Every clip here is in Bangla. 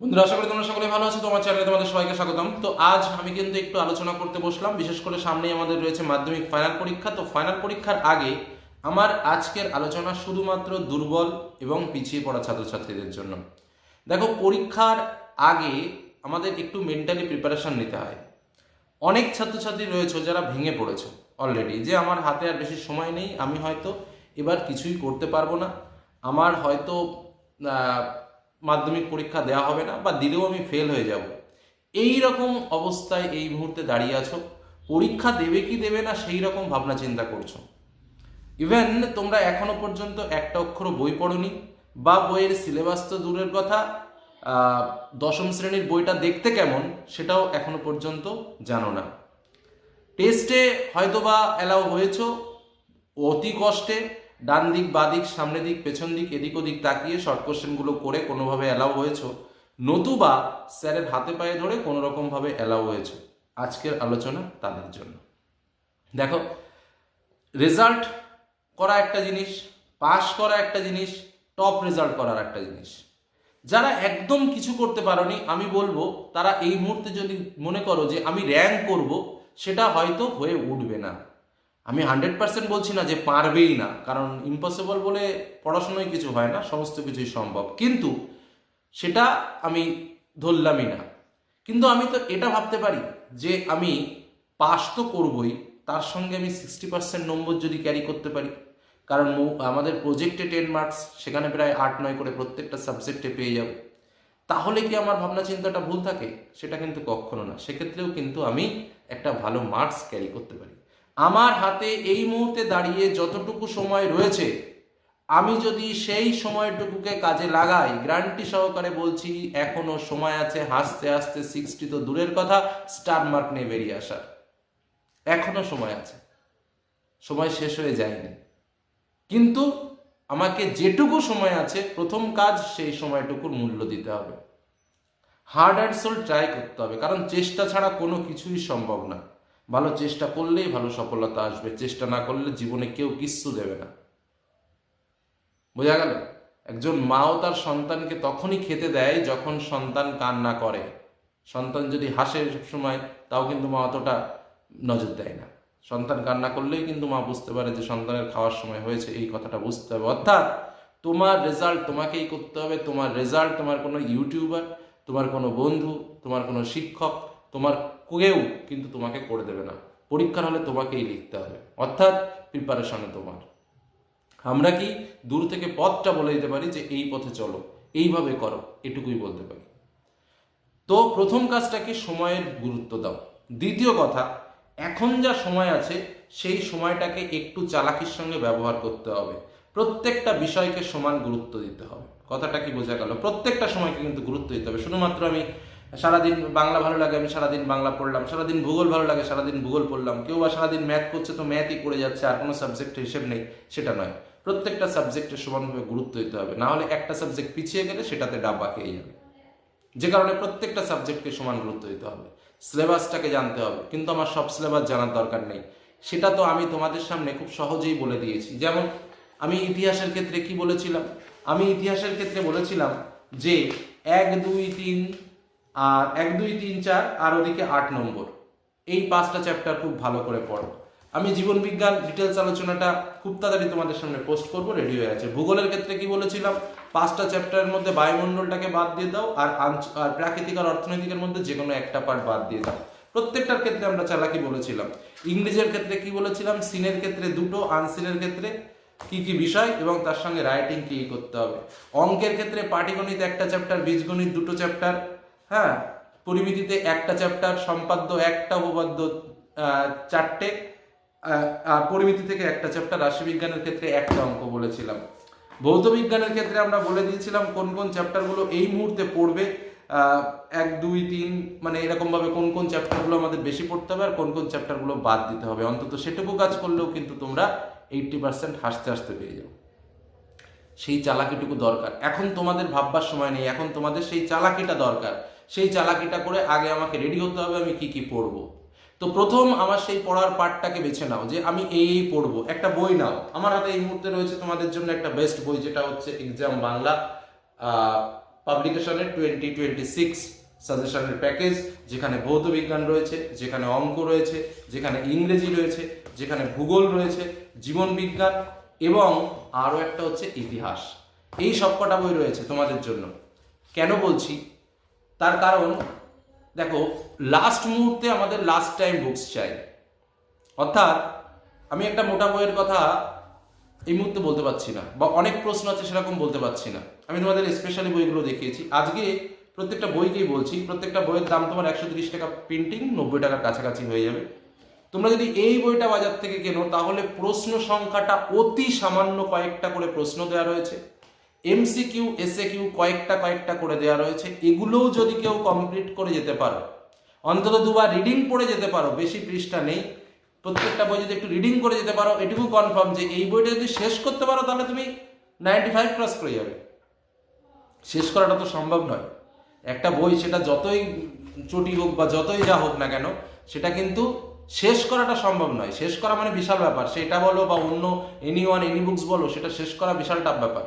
বন্ধুরা, আশা করি তোমরা সকলে ভালো আছো, তোমার চ্যানেলে তোমাদের সবাইকে স্বাগতম। তো আজ আমি কিন্তু একটু আলোচনা করতে বসলাম, বিশেষ করে সামনেই আমাদের রয়েছে মাধ্যমিক ফাইনাল পরীক্ষা। তো ফাইনাল পরীক্ষার আগে আমার আজকের আলোচনা শুধুমাত্র দুর্বল এবং পিছিয়ে পড়া ছাত্রছাত্রীদের জন্য। দেখো, পরীক্ষার আগে আমাদের একটু মেন্টালি প্রিপারেশন নিতে হয়। অনেক ছাত্রছাত্রী রয়েছে যারা ভেঙে পড়েছে অলরেডি যে আমার হাতে আর বেশি সময় নেই, আমি হয়তো এবার কিছুই করতে পারব না। আমার হয়তো মাধ্যমিক পরীক্ষা দেওয়া হবে না বা দিলেও আমি ফেল হয়ে যাব। এই রকম অবস্থায় এই মুহূর্তে দাঁড়িয়ে আছো। পরীক্ষা দেবে কি দেবে না সেই রকম ভাবনা চিন্তা করছ। ইভেন তোমরা এখনও পর্যন্ত একটা অক্ষর বই পড়নি বা বইয়ের সিলেবাস তো দূরের কথা দশম শ্রেণির বইটা দেখতে কেমন সেটাও এখনও পর্যন্ত জানো না। টেস্টে হয়তোবা অ্যালাউ হয়েছো, অতি কষ্টে ডান দিক, বাঁ দিক সামনে দিক, পেছন দিক, এদিক ওদিক তাকিয়ে শর্ট কোশ্চেনগুলো করে কোনোভাবে অ্যালাউ হয়েছো। নতুবা স্যারের হাতে পায়ে ধরে কোনো রকমভাবে অ্যালাউ হয়েছে। আজকের আলোচনা তাদের জন্য। দেখো রেজাল্ট করা একটা জিনিস পাস করা একটা জিনিস টপ রেজাল্ট করার একটা জিনিস। যারা একদম কিছু করতে পারোনি, আমি বলব, তারা এই মুহূর্তে যদি মনে করো যে আমি র্যাঙ্ক করব, সেটা হয়তো হয়ে উঠবে না। আমি হান্ড্রেড পার্সেন্ট বলছি না যে পারবেই না, কারণ ইম্পসিবল বলে পড়াশোনায় কিছু হয় না, সমস্ত কিছুই সম্ভব। কিন্তু সেটা আমি ধরলামই না। কিন্তু আমি তো এটা ভাবতে পারি যে আমি পাস তো করবই, তার সঙ্গে আমি সিক্সটি পার্সেন্ট নম্বর যদি ক্যারি করতে পারি। কারণ আমাদের প্রজেক্টে টেন মার্কস সেখানে প্রায় আট, নয় করে প্রত্যেকটা সাবজেক্টে পেয়ে যাব। তাহলে কি আমার ভাবনা চিন্তাটা ভুল থাকে? সেটা কিন্তু কখনো না। সেক্ষেত্রেও কিন্তু আমি একটা ভালো মার্কস ক্যারি করতে পারি। আমার হাতে এই মুহূর্তে দাঁড়িয়ে যতটুকু সময় রয়েছে, আমি যদি সেই সময়টুকুকে কাজে লাগাই, গ্যারান্টি সহকারে বলছি, এখনও সময় আছে, হাসতে হাসতে সিক্সটি তো দূরের কথা স্টার মার্ক নিয়ে বেরিয়ে আসার। এখনও সময় আছে। সময় শেষ হয়ে যায়নি। কিন্তু আমাকে যেটুকু সময় আছে, প্রথম কাজ সেই সময়টুকুর মূল্য দিতে হবে। হার্ড অ্যান্ড সোল ট্রাই করতে হবে, কারণ চেষ্টা ছাড়া কোনো কিছুই সম্ভব না। ভালো চেষ্টা করলেই ভালো সফলতা আসবে। চেষ্টা না করলে জীবনে কেউ কিচ্ছু দেবে না। বোঝা গেল? একজন মাও তার সন্তানকে তখনই খেতে দেয় যখন সন্তান কান্না করে। সন্তান যদি হাসে সবসময়, তাও কিন্তু মা অতটা নজর দেয় না। সন্তান কান্না করলেই কিন্তু মা বুঝতে পারে যে সন্তানের খাওয়ার সময় হয়েছে, এই কথাটা বুঝতে হবে। অর্থাৎ তোমার রেজাল্ট তোমাকেই করতে হবে। তোমার রেজাল্ট তোমার কোনো ইউটিউবার তোমার কোনো বন্ধু, তোমার কোনো শিক্ষক, তোমার কেউ কিন্তু তোমাকে করে দেবে না। পরীক্ষার হলে তোমাকেই লিখতে হবে। অর্থাৎ প্রিপারেশনে তোমার। আমরা কি দূর থেকে পথটা বলে দিতে পারি যে এই পথে চলো, এইভাবে করো, এটুকুই বলতে পারি। তো প্রথম কাজটাকে সময়ের গুরুত্ব দাও। দ্বিতীয় কথা, এখন যা সময় আছে, সেই সময়টাকে একটু চালাকির সঙ্গে ব্যবহার করতে হবে। প্রত্যেকটা বিষয়কে সমান গুরুত্ব দিতে হবে। কথাটা কি বোঝা গেল? প্রত্যেকটা সময়কে কিন্তু গুরুত্ব দিতে হবে। শুধুমাত্র আমি সারাদিন বাংলা ভালো লাগে, আমি সারাদিন বাংলা পড়লাম। সারাদিন ভূগোল ভালো লাগে, সারাদিন ভূগোল পড়লাম। কেউ বা সারাদিন ম্যাথ করছে তো ম্যাথই করে যাচ্ছে, আর কোনো সাবজেক্টের হিসেব নেই, সেটা নয়। প্রত্যেকটা সাবজেক্টের সমানভাবে গুরুত্ব দিতে হবে। না হলে একটা সাবজেক্ট পিছিয়ে গেলে সেটাতে ডাব্বা খেয়ে যাবে। যে কারণে প্রত্যেকটা সাবজেক্টকে সমান গুরুত্ব দিতে হবে। সিলেবাসটাকে জানতে হবে। কিন্তু আমার সব সিলেবাস জানার দরকার নেই। সেটা তো আমি তোমাদের সামনে খুব সহজেই বলে দিয়েছি। যেমন, আমি ইতিহাসের ক্ষেত্রে কি বলেছিলাম? আমি ইতিহাসের ক্ষেত্রে বলেছিলাম যে, এক, দুই, তিন আর এক, দুই, তিন, চার, আর ওদিকে আট নম্বর। এই পাঁচটা চ্যাপ্টার খুব ভালো করে পড়ো। আমি জীবন বিজ্ঞান ডিটেলস আলোচনাটা খুব তাড়াতাড়ি তোমাদের সামনে পোস্ট করব রেডি হয়ে আছে। ভূগোলের ক্ষেত্রে কি বলেছিলাম? পাঁচটা চ্যাপ্টারের মধ্যে বায়ুমণ্ডলটাকে বাদ দিয়ে দাও, আর আর প্রাকৃতিক আর অর্থনৈতিকের মধ্যে যে কোনো একটা পার্ট বাদ দিয়ে দাও। প্রত্যেকটার ক্ষেত্রে আমরা চালাকি বলেছিলাম। ইংরেজের ক্ষেত্রে কি বলেছিলাম? সিনের ক্ষেত্রে দুটো, আনসিনের ক্ষেত্রে কি কি বিষয়? এবং তার সঙ্গে রাইটিং কি কি করতে হবে? অঙ্কের ক্ষেত্রে পাটিগণিত একটা চ্যাপ্টার বীজগণিত দুটো চ্যাপ্টার হ্যাঁ পরিমিতিতে একটা চ্যাপ্টার সম্পাদ্য একটা, উপপাদ্য চারটে আর পরিমিতি থেকে একটা চ্যাপ্টার রাশিবিজ্ঞানের ক্ষেত্রে একটা অঙ্ক বলেছিলাম। ভৌত বিজ্ঞানের ক্ষেত্রে আমরা বলে দিয়েছিলাম কোন কোন চ্যাপ্টারগুলো এই মুহূর্তে পড়বে এক, দুই, তিন মানে এরকমভাবে কোন কোন চ্যাপ্টারগুলো আমাদের বেশি পড়তে হবে আর কোন কোন চ্যাপ্টারগুলো বাদ দিতে হবে। অন্তত সেটুকু কাজ করলেও কিন্তু তোমরা এইটটি পার্সেন্ট হাসতে হাসতে পেয়ে যাও। সেই চালাকিটুকু দরকার। এখন তোমাদের ভাববার সময় নেই, এখন তোমাদের সেই চালাকিটা দরকার। সেই চালাকিটা করে আগে আমাকে রেডি হতে হবে আমি কি কি পড়ব। তো প্রথম আমার সেই পড়ার পার্টটাকে বেছে নাও যে আমি এই এই পড়ব। একটা বই নাও। আমার হাতে এই মুহূর্তে রয়েছে তোমাদের জন্য একটা বেস্ট বই যেটা হচ্ছে এক্সাম বাংলা পাবলিকেশনের টোয়েন্টি টোয়েন্টি সিক্স সাজেশনের প্যাকেজ যেখানে ভৌত বিজ্ঞান রয়েছে, যেখানে অঙ্ক রয়েছে, যেখানে ইংরেজি রয়েছে, যেখানে ভূগোল রয়েছে, জীবন বিজ্ঞান এবং আরও একটা হচ্ছে ইতিহাস। এই সবকটা বই রয়েছে তোমাদের জন্য। কেন বলছি? তার কারণ, দেখো লাস্ট মুহূর্তে আমাদের লাস্ট টাইম বুকস চাই। অর্থাৎ, আমি একটা মোটা বইয়ের কথা এই মুহূর্তে বলতে পারছি না, বা অনেক প্রশ্ন আছে সেরকম বলতে পারছি না। আমি তোমাদের স্পেশালি বইগুলো দেখিয়েছি। আজকে প্রত্যেকটা বইকেই বলছি, প্রত্যেকটা বইয়ের দাম তোমার একশো তিরিশ টাকা প্রিন্টিং নব্বই টাকার কাছাকাছি হয়ে যাবে। তোমরা যদি এই বইটা বাজার থেকে কেনো, তাহলে প্রশ্ন সংখ্যাটা অতি সামান্য কয়েকটা করে প্রশ্ন দেওয়া রয়েছে। এমসিকিউ এসএ কিউ কয়েকটা কয়েকটা করে দেওয়া রয়েছে। এগুলোও যদি কেউ কমপ্লিট করে যেতে পারো, অন্তত দুবার রিডিং পড়ে যেতে পারো, বেশি পৃষ্ঠা নেই। প্রত্যেকটা বই যদি একটু রিডিং করে যেতে পারো, এটুকু কনফার্ম যে এই বইটা যদি শেষ করতে পারো, তাহলে তুমি নাইনটি ফাইভ ক্রস করে যাবে। শেষ করাটা তো সম্ভব নয়। একটা বই সেটা যতই চটি হোক বা যতই যা হোক না কেন, সেটা কিন্তু শেষ করাটা সম্ভব নয়। শেষ করা মানে বিশাল ব্যাপার। সেটা বলো বা অন্য এনি ওয়ান এনি বুকস বলো, সেটা শেষ করা বিশাল টাফ ব্যাপার।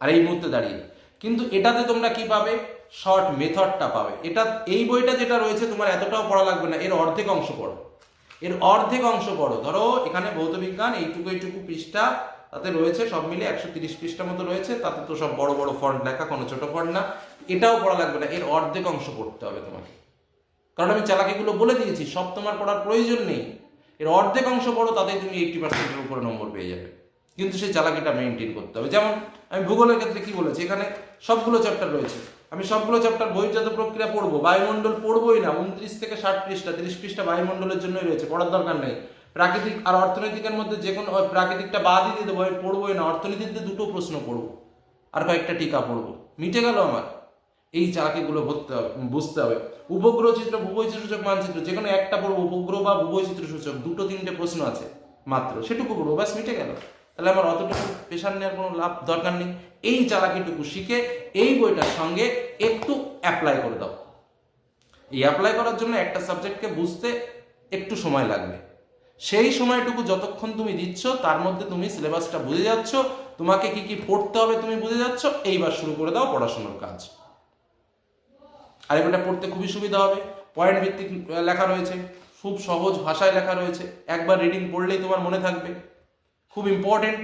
আর এই মুহূর্তে দাঁড়িয়ে। কিন্তু এটাতে তোমরা কি পাবে? শর্ট মেথডটা পাবে। এটা, এই বইটা যেটা রয়েছে, তোমার এতটাও পড়া লাগবে না। এর অর্ধেক অংশ পড়ো। এর অর্ধেক অংশ পড়ো। ধরো, এখানে ভৌত বিজ্ঞান, এইটুকু এইটুকু পৃষ্ঠা, তাতে রয়েছে সব মিলে একশো তিরিশ পৃষ্ঠা মতো রয়েছে। তাতে তো সব বড় বড় ফন্ট লেখা, কোনো ছোট ফন্ট না। এটাও পড়া লাগবে না। এর অর্ধেক অংশ পড়তে হবে তোমাকে। কারণ আমি চালাকিগুলো বলে দিয়েছি, সব তোমার পড়ার প্রয়োজন নেই। এর অর্ধেক অংশ পড়ো, তাতেই তুমি এইটটি পার্সেন্টের উপরে নম্বর পেয়ে যাবে। কিন্তু সেই চালাকিটা মেনটেন করতে হবে। যেমন আমি ভূগোলের ক্ষেত্রে কি বলেছি, এখানে সবগুলো চ্যাপ্টার রয়েছে। আমি সবগুলো চ্যাপ্টার বহির্জাত প্রক্রিয়া পড়ব, বায়ুমণ্ডল পড়বোই না, উনত্রিশ থেকে ষাট পৃষ্ঠা তিরিশ পৃষ্ঠা বায়ুমণ্ডলের জন্যই রয়েছে, পড়ার দরকার নেই। প্রাকৃতিক আর অর্থনৈতিকের মধ্যে যে কোনো প্রাকৃতিকটা বাদই দিয়ে দেবো, আমি পড়বোই না, অর্থনীতিতে দুটো প্রশ্ন পড়ব, আর কয়েকটা টিকা পড়ব। মিটে গেল আমার। এই চালাকিগুলো ভরতে হবে, বুঝতে হবে। উপগ্রহ চিত্র ভূবৈচিত্র সূচক মানচিত্র যে কোনো একটা পড়ব উপগ্রহ বা ভূবৈচিত্র সূচক দুটো তিনটে প্রশ্ন আছে মাত্র। সেটুকু পড়ব ব্যাস, মিটে গেল। তাহলে আমার অতটুকু পেশার নেওয়ার কোনো লাভ দরকার নেই। এই চালাকিটুকু শিখে এই বইটার সঙ্গে একটু অ্যাপ্লাই করে দাও। এই অ্যাপ্লাই করার জন্য একটা সাবজেক্টকে বুঝতে একটু সময় লাগবে। সেই সময়টুকু যতক্ষণ তুমি দিচ্ছ, তার মধ্যে তুমি সিলেবাসটা বুঝে যাচ্ছ, তোমাকে কি কি পড়তে হবে তুমি বুঝে যাচ্ছ, এইবার শুরু করে দাও পড়াশোনার কাজ। আর এটা পড়তে খুবই সুবিধা হবে। পয়েন্ট ভিত্তিক লেখা রয়েছে। খুব সহজ ভাষায় লেখা রয়েছে। একবার রিডিং পড়লেই তোমার মনে থাকবে। খুব ইম্পর্টেন্ট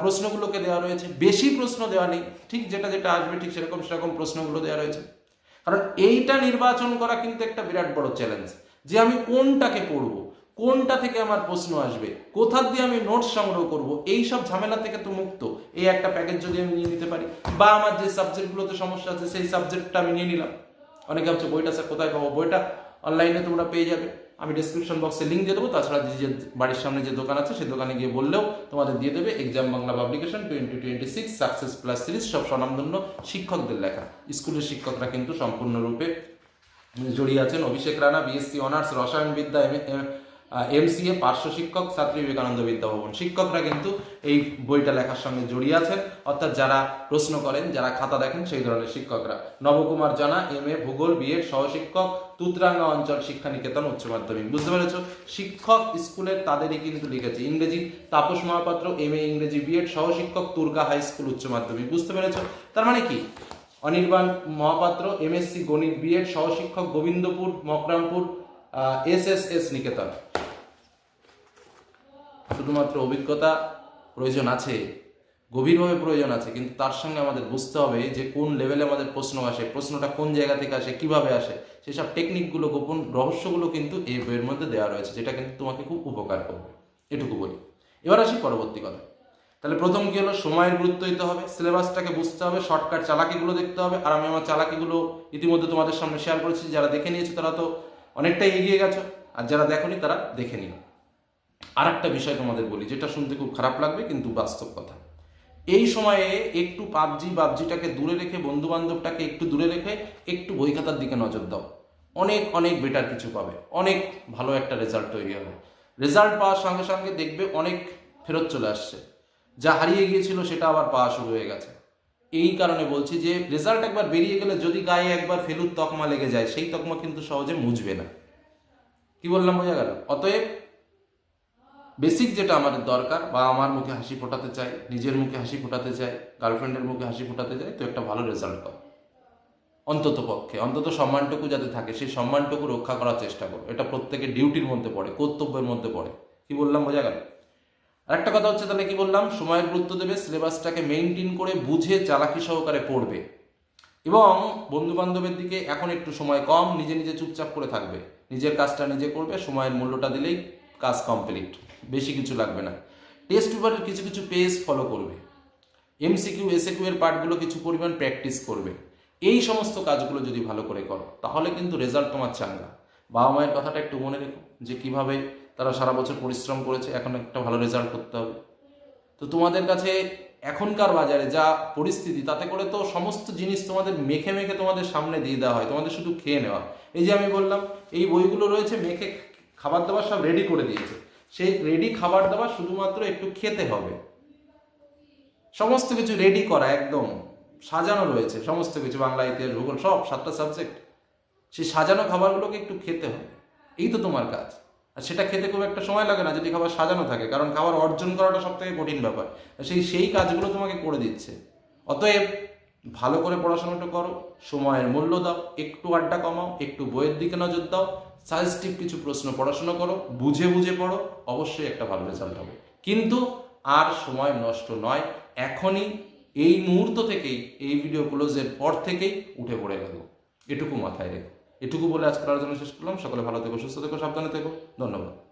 প্রশ্নগুলোকে দেওয়া রয়েছে। বেশি প্রশ্ন দেওয়া নেই। ঠিক যেটা যেটা আসবে, ঠিক সেরকম সেরকম প্রশ্নগুলো দেওয়া রয়েছে। কারণ এইটা নির্বাচন করা কিন্তু একটা বিরাট বড় চ্যালেঞ্জ যে আমি কোনটাকে পড়ব? কোনটা থেকে আমার প্রশ্ন আসবে? কোথা দিয়ে আমি নোটস সংগ্রহ করব? এই সব ঝামেলা থেকে তো মুক্ত। এই একটা প্যাকেজ যদি আমি নিয়ে নিতে পারি, বা আমার যে সাবজেক্টগুলোতে সমস্যা আছে, সেই সাবজেক্টটা আমি নিয়ে নিলাম। অনেকে ভাবছে বইটা স্যার কোথায় পাবো? বইটা অনলাইনে তোমরা পেয়ে যাবে। আমি ডিসক্রিপশন বক্সে লিঙ্ক দিয়ে দেবো, তাছাড়া যে বাড়ির সামনে যে দোকান আছে, সেই দোকানে গিয়ে বললেও তোমাদের দিয়ে দেবে exam Bangla publication twenty twenty six success plus series সব স্বনামধন্য শিক্ষকদের লেখা। স্কুলের শিক্ষকরা কিন্তু সম্পূর্ণরূপে জড়িয়ে আছেন। অভিষেক রানা বিএসসি অনার্স রসায়নবিদ্যা এমসিএ পার্শ্ব শিক্ষক, ছাত্রী বিবেকানন্দ বিদ্যাভবন। শিক্ষকরা কিন্তু এই বইটা লেখার সঙ্গে জড়িয়ে আছেন। অর্থাৎ যারা প্রশ্ন করেন, যারা খাতা দেখেন, সেই ধরনের শিক্ষকরা। নবকুমার জানা এম এ ভূগোল বিএড সহশিক্ষক, তুতরাঙ্গা অঞ্চল শিক্ষা নিকেতন উচ্চ মাধ্যমিক। বুঝতে পেরেছ? শিক্ষক স্কুলের তাদেরই কিন্তু লিখেছে। ইংরেজি তাপস মহাপাত্র এম এ ইংরেজি বিএড সহশিক্ষক তুর্গা হাই স্কুল, উচ্চ মাধ্যমিক। বুঝতে পেরেছ? তার মানে কি? অনির্বাণ মহাপাত্র এমএসসি গণিত BEd সহশিক্ষক Gobindapur, Makrampur S S S Niketan. শুধুমাত্র অভিজ্ঞতা প্রয়োজন আছে, গভীরভাবে প্রয়োজন আছে, কিন্তু তার সঙ্গে আমাদের বুঝতে হবে যে কোন লেভেলে আমাদের প্রশ্ন আসে, প্রশ্নটা কোন জায়গা থেকে আসে, কীভাবে আসে, সেসব টেকনিকগুলো গোপন রহস্যগুলো কিন্তু এই বইয়ের মধ্যে দেওয়া রয়েছে, যেটা কিন্তু তোমাকে খুব উপকার করবে। এটুকু বলি। এবার আসি পরবর্তী কথা তাহলে প্রথম কি হলো? সময়ের গুরুত্ব দিতে হবে সিলেবাসটাকে বুঝতে হবে শর্টকাট চালাকিগুলো দেখতে হবে, আর আমি আমার চালাকিগুলো ইতিমধ্যে তোমাদের সামনে শেয়ার করেছি, যারা দেখে নিয়েছে তারা তো অনেকটাই এগিয়ে গেছো, আর যারা দেখোনি তারা দেখে নিও। আর একটা বিষয় তোমাদের বলি, যেটা শুনতে খুব খারাপ লাগবে কিন্তু বাস্তব কথা। এই সময়ে একটু পাবজি, বাবজিটাকে দূরে রেখে বন্ধু বান্ধবটাকে একটু দূরে রেখে একটু বই খাতার দিকে নজর দাও। অনেক অনেক বেটার কিছু পাবে। অনেক ভালো একটা রেজাল্ট তৈরি হবে। রেজাল্ট পাওয়ার সঙ্গে সঙ্গে দেখবে অনেক ফেরত চলে আসছে। যা হারিয়ে গিয়েছিল সেটা আবার পাওয়া শুরু হয়ে গেছে। এই কারণে বলছি যে রেজাল্ট একবার বেরিয়ে গেলে যদি গায়ে একবার ফেলুর তকমা লেগে যায়, সেই তকমা কিন্তু সহজে মুছবে না। কি বললাম বোঝা গেল? অতএব বেসিক যেটা আমাদের দরকার, বা আমার মুখে হাসি ফোটাতে চাই, নিজের মুখে হাসি ফোটাতে চাই, গার্লফ্রেন্ডের মুখে হাসি ফোটাতে চাই, তো একটা ভালো রেজাল্ট পাও অন্তত পক্ষে, অন্তত সম্মানটুকু যাতে থাকে, সেই সম্মানটুকু রক্ষা করার চেষ্টা করো এটা প্রত্যেকের ডিউটির মধ্যে পড়ে, কর্তব্যের মধ্যে পড়ে। কি বললাম, বোঝা গেল? আরেকটা কথা হচ্ছে তাহলে কি বললাম? সময়ের গুরুত্ব দেবে, সিলেবাসটাকে মেনটেন করে বুঝে চালাকি সহকারে পড়বে। এবং বন্ধু বান্ধবের দিকে এখন একটু সময় কম, নিজে নিজে চুপচাপ করে থাকবে। নিজের কাজটা নিজে করবে, সময়ের মূল্যটা দিলেই কাজ কমপ্লিট বেশি কিছু লাগবে না। টেস্ট পেপারের কিছু কিছু পেজ ফলো করবে। এমসিকিউ এসএকিউ এর পার্টগুলো কিছু পরিমাণ প্র্যাকটিস করবে। এই সমস্ত কাজগুলো যদি ভালো করে করো, তাহলে কিন্তু রেজাল্ট তোমার চাঙ্গা। বাবা মায়ের কথাটা একটু মনে রেখো, যে কীভাবে তারা সারা বছর পরিশ্রম করেছে, এখন একটা ভালো রেজাল্ট করতে হবে। তো তোমাদের কাছে এখনকার বাজারে যা পরিস্থিতি, তাতে করে তো সমস্ত জিনিস তোমাদের মেখে মেখে তোমাদের সামনে দিয়ে দেওয়া হয়, তোমাদের শুধু খেয়ে নেওয়া। এই যে আমি বললাম, এই বইগুলো রয়েছে মেখে খাবার দাবার সব রেডি করে দিয়েছে। সেই রেডি খাবার দাবার শুধুমাত্র একটু খেতে হবে। সমস্ত কিছু রেডি করা একদম সাজানো রয়েছে। সমস্ত কিছু বাংলা ইতিহাস ভূগোল, সব সাতটা সাবজেক্ট সেই সাজানো খাবারগুলোকে একটু খেতে হবে। এই তো তোমার কাজ। আর সেটা খেতে খুব একটা সময় লাগে না যদি খাবার সাজানো থাকে, কারণ খাবার অর্জন করাটা সব থেকে কঠিন ব্যাপার। সেই সেই কাজগুলো তোমাকে করে দিচ্ছে। অতএব ভালো করে পড়াশোনাটা করো, সময়ের মূল্য দাও, একটু আড্ডা কমাও, একটু বইয়ের দিকে নজর দাও সাজেস্টিভ কিছু প্রশ্ন পড়াশোনা করো, বুঝে বুঝে পড়ো, অবশ্যই একটা ভালো রেজাল্ট হবে। কিন্তু আর সময় নষ্ট নয়, এখনই এই মুহূর্ত থেকেই, এই ভিডিও ক্লোজের পর থেকেই উঠে পড়ে গেল। এটুকু মাথায় রেখো। এটুকু বলে আজকের আলোচনা শেষ করলাম। সকলে ভালো থেকো, সুস্থ থেকো, সাবধানে থেকো। ধন্যবাদ।